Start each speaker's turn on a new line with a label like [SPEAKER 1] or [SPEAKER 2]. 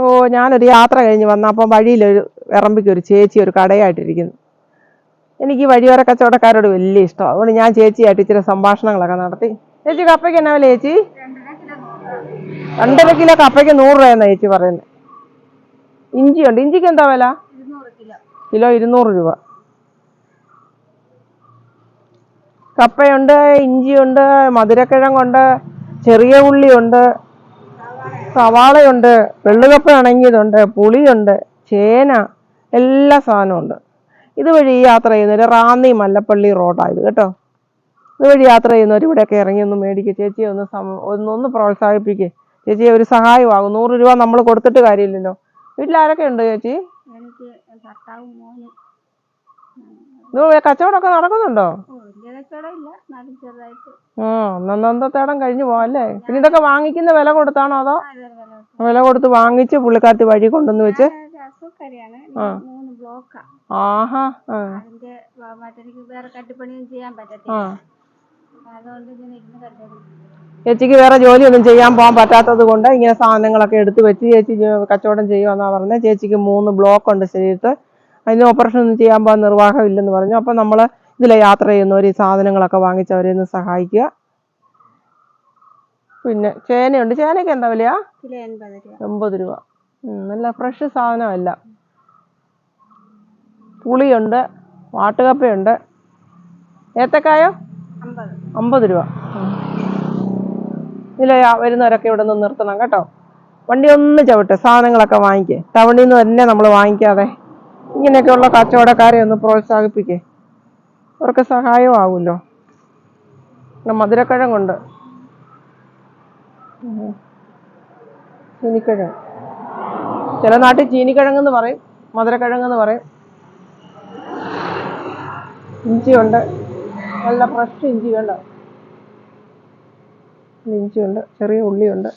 [SPEAKER 1] ഓ ഞാനൊരു യാത്ര കഴിഞ്ഞ് വന്നപ്പോൾ വഴിയിലൊരു ഇറമ്പിക്ക് ഒരു ചേച്ചി ഒരു കടയായിട്ടിരിക്കുന്നു. എനിക്ക് വഴിയോര കച്ചവടക്കാരോട് വലിയ ഇഷ്ടമാണ് അതുകൊണ്ട് ഞാൻ ചേച്ചിയായിട്ട് ഇച്ചിരി സംഭാഷണങ്ങളൊക്കെ നടത്തി. ചേച്ചി കപ്പയ്ക്ക് എന്നാ വില ചേച്ചി? രണ്ടര കിലോ കപ്പയ്ക്ക് നൂറ് രൂപയെന്നാ ചേച്ചി പറയുന്നത്. ഇഞ്ചിയുണ്ട്. ഇഞ്ചിക്ക് എന്താ വില? കിലോ ഇരുന്നൂറ് രൂപ. കപ്പയുണ്ട് ഇഞ്ചിയുണ്ട് മധുരക്കിഴങ്ങുണ്ട് ചെറിയ ഉള്ളിയുണ്ട്. സവാളയുണ്ട് വെള്ളുകപ്പ ഇണങ്ങിയതുണ്ട് പുളിയുണ്ട് ചേന എല്ലാ സാധനവും ഉണ്ട്. ഇതുവഴി യാത്ര ചെയ്യുന്നവർ റാന്നി മല്ലപ്പള്ളി റോഡായത് കേട്ടോ. ഇതുവഴി യാത്ര ചെയ്യുന്നവർ ഇവിടെയൊക്കെ ഇറങ്ങി ഒന്ന് മേടിക്കുക ചേച്ചിയെ ഒന്ന് സം- ഒന്ന് ഒന്ന് പ്രോത്സാഹിപ്പിക്കുക ചേച്ചിയെ ഒരു സഹായമാകും. നൂറ് രൂപ നമ്മൾ കൊടുത്തിട്ട് കാര്യമില്ലല്ലോ. വീട്ടിൽ ആരൊക്കെ ഉണ്ട് ചേച്ചി? ഇത് കച്ചവടമൊക്കെ നടക്കുന്നുണ്ടോ? ആ നന്നന്തത്തേടം കഴിഞ്ഞു പോവല്ലേ പിന്നെ ഇതൊക്കെ വാങ്ങിക്കുന്ന വില കൊടുത്താണോ അതോ
[SPEAKER 2] വില
[SPEAKER 1] കൊടുത്ത്. വാങ്ങിച്ച് പുള്ളിക്കാരത്തി വഴി കൊണ്ടുവന്ന് വെച്ച്? ആഹാ
[SPEAKER 2] അതിന്റെ മറ്റെനിക്ക് വേറെ കട്ടിപ്പണിയും ചെയ്യാൻ പറ്റത്തില്ല. അതുകൊണ്ട് ഇങ്ങനെ ഇരുന്ന്
[SPEAKER 1] ചേച്ചിക്ക് വേറെ ജോലിയൊന്നും ചെയ്യാൻ പോകാൻ പറ്റാത്തത് കൊണ്ട് ഇങ്ങനെ സാധനങ്ങളൊക്കെ എടുത്ത് വെച്ച് ചേച്ചി കച്ചവടം ചെയ്യുമെന്നാ പറഞ്ഞത്. ചേച്ചിക്ക് മൂന്ന് ബ്ലോക്ക് ഉണ്ട് ശരീരത്ത്. അതിന് ഓപ്പറേഷൻ ഒന്നും ചെയ്യാൻ പോകാൻ നിർവാഹം ഇല്ലെന്ന് പറഞ്ഞു. അപ്പം നമ്മൾ ഇതിലെ യാത്ര ചെയ്യുന്നവർ ഈ സാധനങ്ങളൊക്കെ വാങ്ങിച്ച് അവരെ ഒന്ന് സഹായിക്കുക. പിന്നെ ചേനയുണ്ട്. ചേനയ്ക്ക് എന്താ
[SPEAKER 2] വില എൺപത് രൂപ.
[SPEAKER 1] നല്ല ഫ്രഷ് സാധനമല്ല. പുളിയുണ്ട് വാട്ടുകപ്പയുണ്ട്. ഏത്തക്കായോ?
[SPEAKER 2] അമ്പത്.
[SPEAKER 1] അമ്പത് രൂപ. ഇതിലെ വരുന്നവരൊക്കെ ഇവിടെ നിന്ന് നിർത്തണം കേട്ടോ. വണ്ടി ഒന്ന് ചവിട്ടെ സാധനങ്ങളൊക്കെ വാങ്ങിക്കേ. ടൗണിൽ നിന്ന് തന്നെ നമ്മൾ വാങ്ങിക്കാതെ ഇങ്ങനെയൊക്കെയുള്ള കച്ചവടക്കാരെ ഒന്ന് പ്രോത്സാഹിപ്പിക്കേ. അവർക്ക് സഹായമാവുമല്ലോ. പിന്നെ മധുരക്കിഴങ്ങുണ്ട്. ചീനിക്കിഴങ്ങ്. ചില നാട്ടിൽ ചീനിക്കിഴങ്ങെന്ന് പറയും മധുരക്കിഴങ്ങെന്ന് പറയും. ഇഞ്ചിയുണ്ട് നല്ല ഫ്രഷ് ഇഞ്ചി വേണ്ട. ഇഞ്ചിയുണ്ട് ചെറിയ ഉള്ളിയുണ്ട്.